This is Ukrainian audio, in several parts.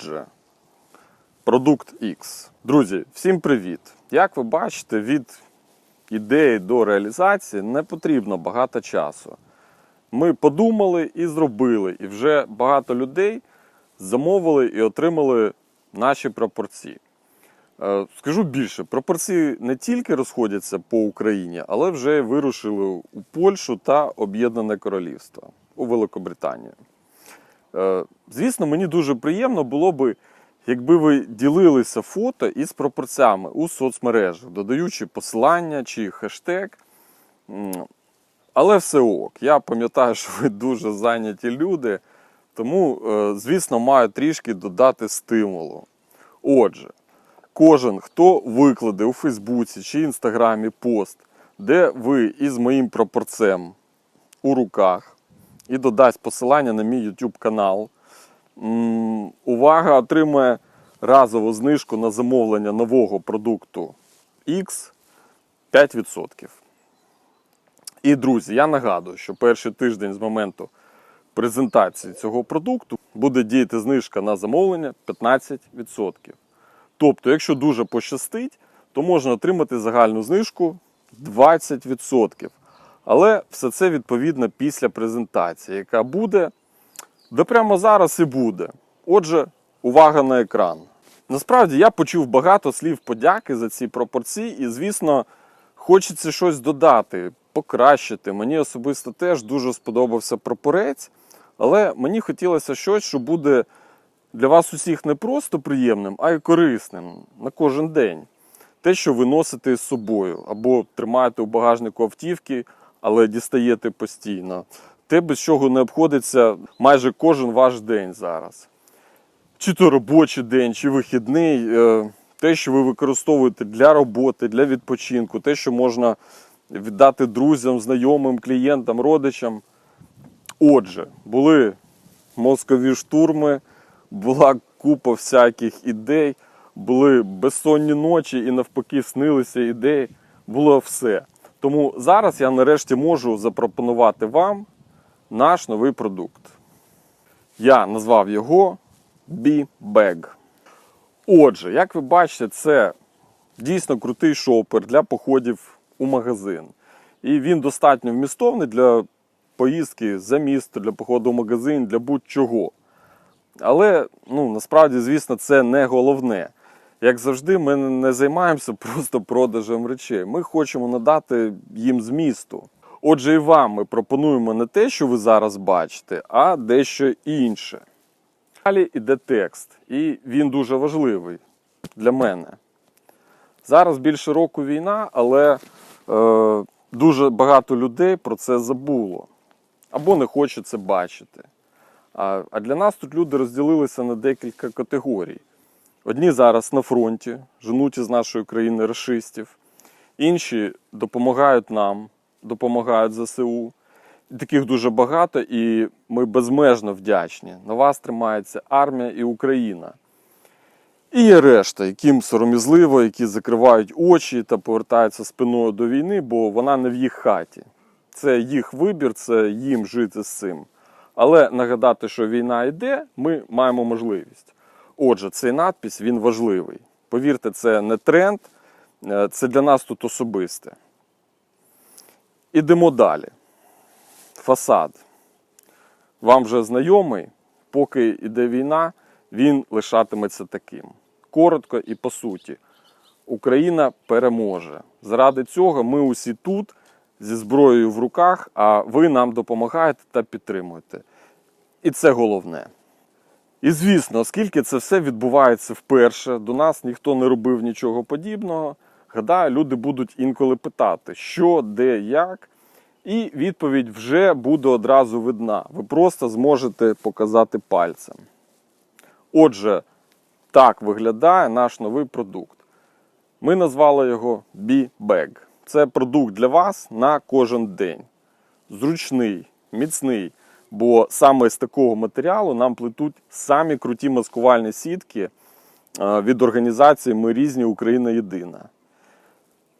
Отже, продукт X. Друзі, всім привіт! Як ви бачите, від ідеї до реалізації не потрібно багато часу. Ми подумали і зробили, і вже багато людей замовили і отримали наші пропорції. Е, Скажу більше, пропорції не тільки розходяться по Україні, але вже вирушили у Польщу та Об'єднане Королівство у Великобританію. Е, Звісно, мені дуже приємно було би, якби ви ділилися фото із пропорціями у соцмережах, додаючи посилання чи хештег. Але все ок. Я пам'ятаю, що ви дуже зайняті люди, тому, е, звісно, маю трішки додати стимулу. Отже, кожен, хто викладе у Фейсбуці чи Інстаграмі пост, де ви із моїм пропорцем у руках і додасть посилання на мій YouTube канал. Увага отримує разову знижку на замовлення нового продукту X 5%. І, друзі, я нагадую, що перший тиждень з моменту презентації цього продукту буде діяти знижка на замовлення 15%. Тобто, якщо дуже пощастить, то можна отримати загальну знижку 20%. Але все це відповідно після презентації, яка буде, де прямо зараз і буде. Отже, увага на екран. Насправді я почув багато слів подяки за ці пропорції, і, звісно, хочеться щось додати, покращити. Мені особисто теж дуже сподобався прапорець, але мені хотілося щось, що буде для вас усіх не просто приємним, а й корисним на кожен день. Те, що ви носите з собою, або тримаєте у багажнику автівки, але дістаєте постійно. Те, без чого не обходиться майже кожен ваш день зараз. Чи то робочий день, чи вихідний, е, те, що ви використовуєте для роботи, для відпочинку, те, що можна віддати друзям, знайомим, клієнтам, родичам. Отже, були мозкові штурми, була купа всяких ідей, були безсонні ночі і навпаки снилися ідеї. Було все. Тому зараз я нарешті можу запропонувати вам наш новий продукт. Я назвав його B-Bag. Отже, як ви бачите, це дійсно крутий шопер для походів у магазин. І він достатньо вмістовний для поїздки за місто, для походу в магазин, для будь-чого. Але ну, насправді, звісно, це не головне. Як завжди, ми не займаємося просто продажем речей. Ми хочемо надати їм змісту. Отже, і вам ми пропонуємо не те, що ви зараз бачите, а дещо інше. Далі йде текст, і він дуже важливий для мене. Зараз більше року війна, але е, дуже багато людей про це забуло або не хоче це бачити. А, а для нас тут люди розділилися на декілька категорій. Одні зараз на фронті, женуть із нашої країни расистів, інші допомагають нам, допомагають ЗСУ. Таких дуже багато, і ми безмежно вдячні. На вас тримається армія і Україна. І є решта, яким сором'язливо, які закривають очі та повертаються спиною до війни, бо вона не в їх хаті. Це їх вибір, це їм жити з цим. Але нагадати, що війна йде, ми маємо можливість. Отже, цей надпис він важливий. Повірте, це не тренд, е, це для нас тут особисте. Ідемо далі. Фасад. Вам вже знайомий, поки йде війна, він лишатиметься таким. Коротко і по суті. Україна переможе. Заради цього ми усі тут зі зброєю в руках, а ви нам допомагаєте та підтримуєте. І це головне. І звісно, оскільки це все відбувається вперше, до нас ніхто не робив нічого подібного. Гадаю, люди будуть інколи питати, що, де, як. І відповідь вже буде одразу видна. Ви просто зможете показати пальцем. Отже, так виглядає наш новий продукт. Ми назвали його B-Bag. Це продукт для вас на кожен день. Зручний, міцний. Бо саме з такого матеріалу нам плетуть самі круті маскувальні сітки е, від організації Ми різні Україна єдина.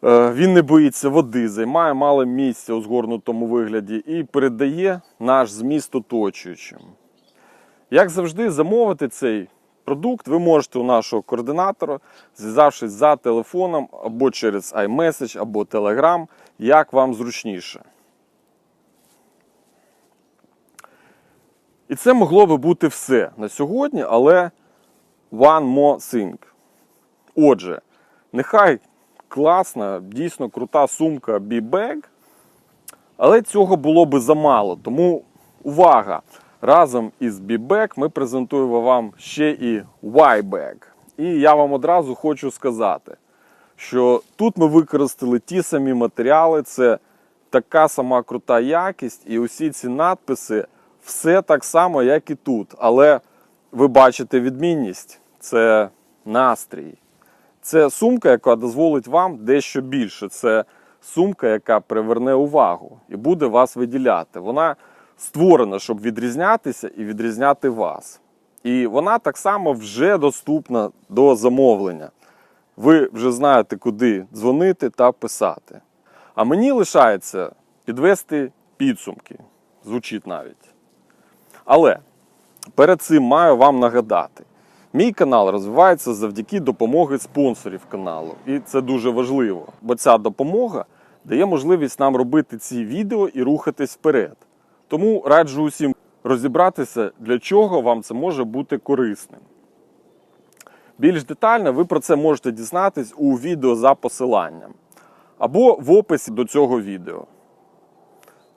Е, Він не боїться води, займає мало місця у згорнутому вигляді і передає наш зміст оточуючим. Як завжди, замовити цей продукт, ви можете у нашого координатора, зв'язавшись за телефоном або через iMessage, або Telegram, як вам зручніше. І це могло би бути все на сьогодні, але one more thing. Отже, нехай класна, дійсно крута сумка B-Bag, але цього було би замало. Тому увага! Разом із B-Bag ми презентуємо вам ще і Y-Bag. І я вам одразу хочу сказати, що тут ми використали ті самі матеріали, це така сама крута якість, і усі ці надписи все так само, як і тут. Але ви бачите відмінність це настрій. Це сумка, яка дозволить вам дещо більше. Це сумка, яка приверне увагу і буде вас виділяти. Вона створена, щоб відрізнятися і відрізняти вас. І вона так само вже доступна до замовлення. Ви вже знаєте, куди дзвонити та писати. А мені лишається підвести підсумки. Звучить навіть. Але перед цим маю вам нагадати: мій канал розвивається завдяки допомоги спонсорів каналу. І це дуже важливо, бо ця допомога дає можливість нам робити ці відео і рухатись вперед. Тому раджу усім розібратися, для чого вам це може бути корисним. Більш детально ви про це можете дізнатись у відео за посиланням або в описі до цього відео.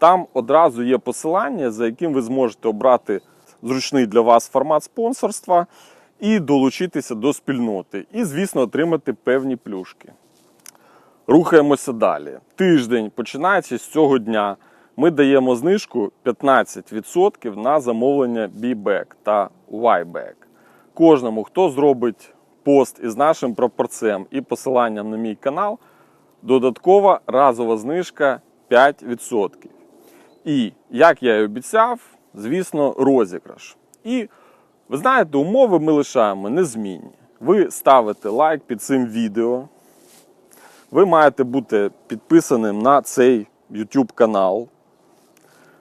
Там одразу є посилання, за яким ви зможете обрати зручний для вас формат спонсорства і долучитися до спільноти. І, звісно, отримати певні плюшки. Рухаємося далі. Тиждень, починаючи з цього дня, ми даємо знижку 15% на замовлення B-Bag та Y-Bag. Кожному, хто зробить пост із нашим прапорцем і посиланням на мій канал, додаткова разова знижка 5%. І, як я і обіцяв, звісно, розіграш. І ви знаєте, умови ми лишаємо незмінні. Ви ставите лайк під цим відео. Ви маєте бути підписаним на цей YouTube канал.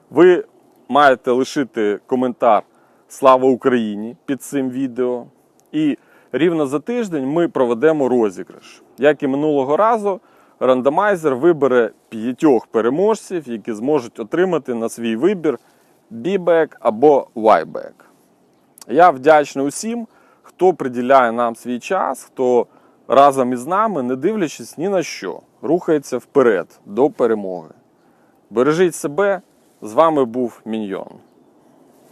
Ви маєте лишити коментар Слава Україні під цим відео. І рівно за тиждень ми проведемо розіграш. Як і минулого разу, рандомайзер вибере п'ятьох переможців, які зможуть отримати на свій вибір B-Bag або Y-Bag. Я вдячний усім, хто приділяє нам свій час, хто разом із нами, не дивлячись ні на що, рухається вперед до перемоги. Бережіть себе, з вами був Міньйон.